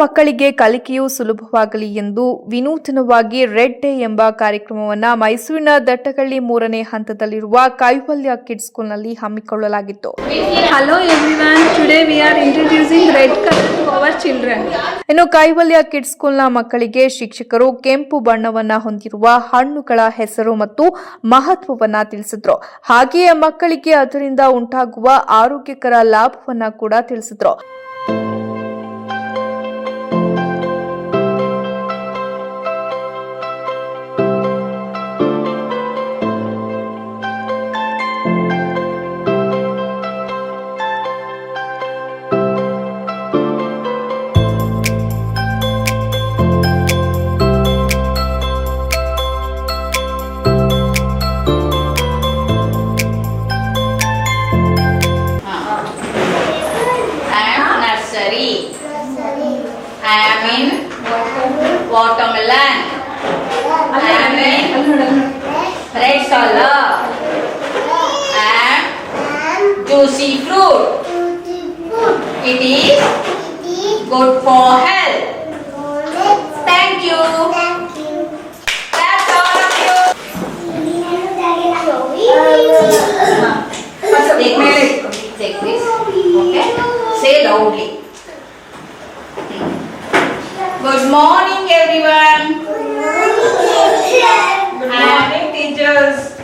ಮಕ್ಕಳಿಗೆ ಕಲಿಕೆಯು ಸುಲಭವಾಗಲಿ ಎಂದು ವಿನೂತನವಾಗಿ ರೆಡ್ ಡೇ ಎಂಬ ಕಾರ್ಯಕ್ರಮವನ್ನು ಮೈಸೂರಿನ ದಟ್ಟಗಳ್ಳಿ ಮೂರನೇ ಹಂತದಲ್ಲಿರುವ ಕೈವಲ್ಯ ಕಿಡ್ಸ್ ಸ್ಕೂಲ್ನಲ್ಲಿ ಹಮ್ಮಿಕೊಳ್ಳಲಾಗಿತ್ತು. Hello today we are introducing red color children our children. ಇನ್ನು ಕೈವಲ್ಯ ಕಿಡ್ಸ್ ಸ್ಕೂಲ್ನ ಮಕ್ಕಳಿಗೆ ಶಿಕ್ಷಕರು ಕೆಂಪು ಬಣ್ಣವನ್ನ ಹೊಂದಿರುವ ಹಣ್ಣುಗಳ ಹೆಸರು ಮತ್ತು ಮಹತ್ವವನ್ನ ತಿಳಿಸಿದ್ರು. ಹಾಗೆಯೇ ಮಕ್ಕಳಿಗೆ ಅದರಿಂದ ಉಂಟಾಗುವ ಆರೋಗ್ಯಕರ ಲಾಭವನ್ನ ಕೂಡ ತಿಳಿಸಿದ್ರು. I am in watermelon. I am in red color. Am juicy fruit. It is good for health. Thank you. That's all of you. Take this. Okay. Say loudly. Everyone. Good morning, teachers.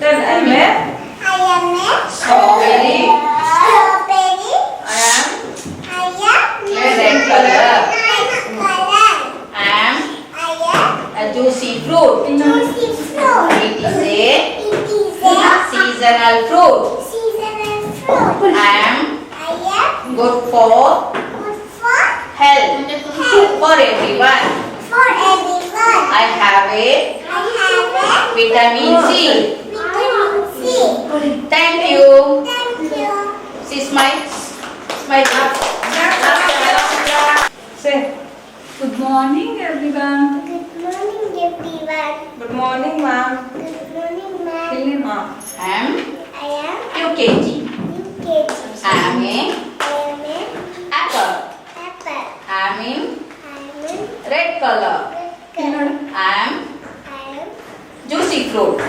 Then I am a strawberry. I am red color. I am I am a juicy fruit. It is a seasonal fruit. I am good for health for everyone. For everyone. I have a vitamin C. Vitamin C. Thank you. Thank See smile. Smile. Say, good morning everyone. Good morning, everyone. Good morning ma'am. Hilly Ma'am. I am UKG. I am a apple. I am in red color. I am juicy fruit.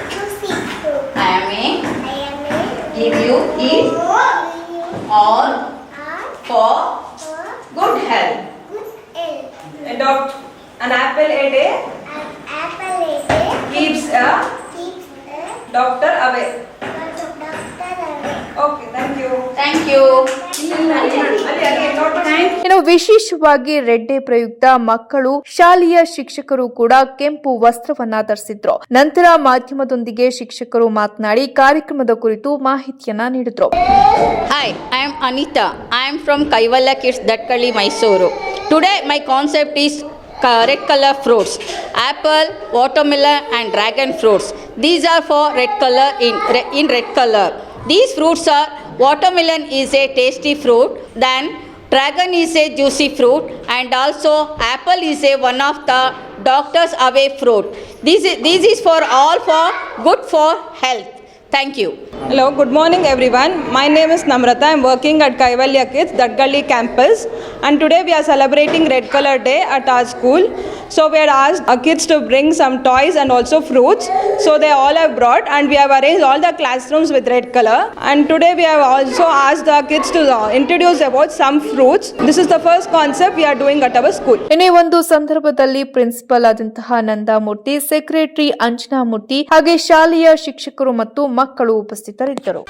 I am a give you eat all for good health. Adopt an apple A doc- an apple a day keeps a doctor away. Okay, thank you. Thank you. ಇನ್ನು ವಿಶೇಷವಾಗಿ ರೆಡ್ಡೆ ಪ್ರಯುಕ್ತ ಮಕ್ಕಳು, ಶಾಲೆಯ ಶಿಕ್ಷಕರು ಕೂಡ ಕೆಂಪು ವಸ್ತ್ರವನ್ನ ಧರಿಸಿದ್ರು. ನಂತರ ಮಾಧ್ಯಮದೊಂದಿಗೆ ಶಿಕ್ಷಕರು ಮಾತನಾಡಿ ಕಾರ್ಯಕ್ರಮದ ಕುರಿತು ಮಾಹಿತಿಯನ್ನ ನೀಡಿದ್ರು. Hi I am Anita I am from Kaivalya kids Dattagalli Mysuru today my concept is red colour fruits apple watermelon and dragon fruits these are for red colour in in red colour these fruits are watermelon is a tasty fruit, then dragon is a juicy fruit and also apple is a one of the doctors away fruit. This is, this is for all for good for health. Thank you. Hello, good morning everyone. My name is Namrata. I'm working at Kaivalya Kids, Datgalli campus. And today we are celebrating Red Color Day at our school. So we had asked our kids to bring some toys and also fruits. So they all have brought and we have arranged all the classrooms with red color. And today we have also asked the kids to uh, introduce about some fruits. This is the first concept we are doing at our school. ಇನ್ನು ಒಂದು ಸಂದರ್ಭದಲ್ಲಿ principal ಆದಂತಹ ನಂದಾಮೂರ್ತಿ secretary Anjanamurthy ಹಾಗೆ ಶಾಲೆಯ ಶಿಕ್ಷಕರು ಮತ್ತು ಮಕ್ಕಳು ಉಪಸ್ಥಿತರಿದ್ದರು